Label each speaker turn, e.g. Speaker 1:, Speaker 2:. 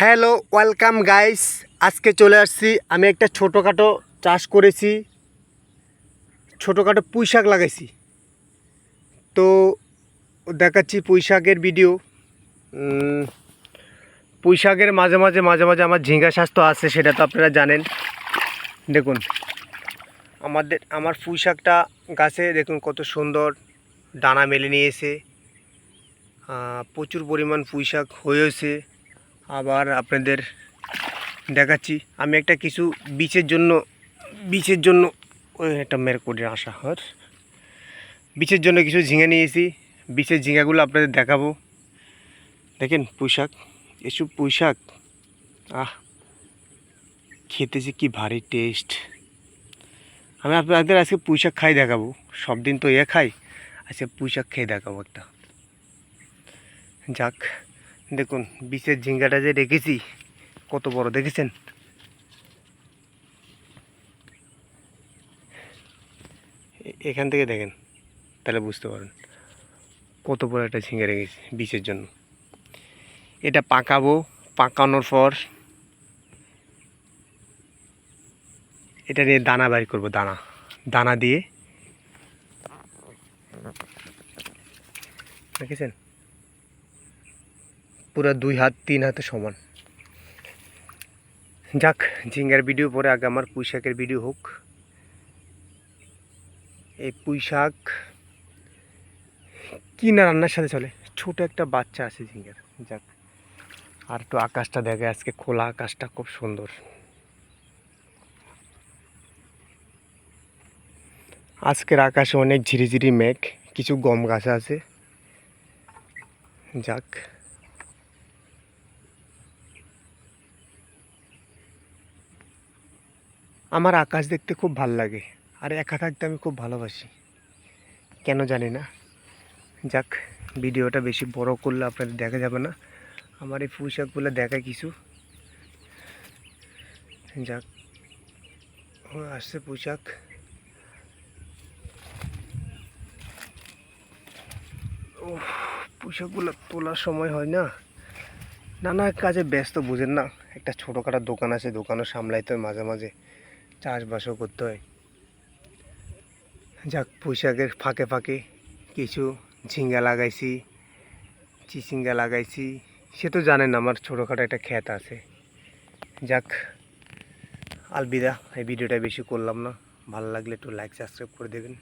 Speaker 1: Hello, welcome guys. আজকে চলে আসছি। আমি একটা ছোটোখাটো চাষ করেছি। ছোটোখাটো পুঁই শাক লাগাইছি। তো দেখাচ্ছি পুঁই শাকের ভিডিও পুঁই শাকের মাঝে মাঝে মাঝে মাঝে আমার ঝিঙ্গা স্বাস্থ্য আছে, সেটা তো আপনারা জানেন। দেখুন, আমাদের, আমার পুঁই শাকটা গাছে দেখুন কত সুন্দর দানা মেলে নিয়েছে। প্রচুর পরিমাণ পুঁই শাক হয়েছে। আবার আপনাদের দেখাচ্ছি। আমি একটা কিছু বিচের জন্য বিচের জন্য, ওই একটা মেরকুডির আশা হর। বিচের জন্য কিছু ঝিঙে নিয়েছি। বীজের ঝিঙাগুলো আপনাদের দেখাবো। দেখেন পুঁইশাক এসব পুঁই শাক আহ, খেতে যে কী ভারী টেস্ট আমি আপনাদের আজকে পুঁইশাক খাই দেখাবো। সব দিন তো এ খাই, আজকে পুঁই শাক খেয়ে দেখাবো একটা। যাক। দেখুন, বিচের ঝিঙ্গাটা যে রেখেছি, কত বড়, দেখেছেন? এখান থেকে দেখেন, তাহলে বুঝতে পারেন কত বড় একটা ঝিঙ্গা রেখেছি বিচের জন্য। এটা পাকাবো, পাকানোর পর এটা নিয়ে দানা বাইর করব, দানা। দানা দিয়ে। দেখেছেন? পুরো দুই হাত, তিন হাতে সমান। যাক, ঝিঙ্গার ভিডিও পরে আগে আমার পুঁই শাকের ভিডিও হোক। এই পুঁই শাক কি না রান্নার সাথে চলে? ছোট একটা বাচ্চা আছে ঝিঙ্গার। যাক, আর একটু আকাশটা দেখে, আজকে খোলা আকাশটা খুব সুন্দর। আজকের আকাশে অনেক ঝিরিঝিরি মেঘ, কিছু গম গাছ আছে। যাক। আমার আকাশ দেখতে খুব ভালো লাগে, আর একা থাকতে আমি খুব ভালোবাসি। কেন জানি না। যাক, ভিডিওটা বেশি বড় করলে আপনাদের দেখা যাবে না। আমার এই পোশাকগুলো দেখা কিছু। যাক আসছে পোশাক। ও, পোশাকগুলো তোলার সময় হয় না। নানা কাজে ব্যস্ত, বুঝেন না। একটা ছোটোখাটো দোকান আছে, দোকানও সামলাইতে হয় মাঝে মাঝে। চাষবাসও করতে হয়। যাক পোশাকের ফাঁকে ফাঁকে কিছু ঝিঙ্গা লাগাইছি চিচিঙ্গা লাগাইছি, সে তো জানেন আমার ছোটোখাটো একটা খ্যাত আছে। যাক, আলবিদা, এই ভিডিওটা বেশি করলাম না। ভালো লাগলে একটু লাইক সাবস্ক্রাইব করে দেবেন।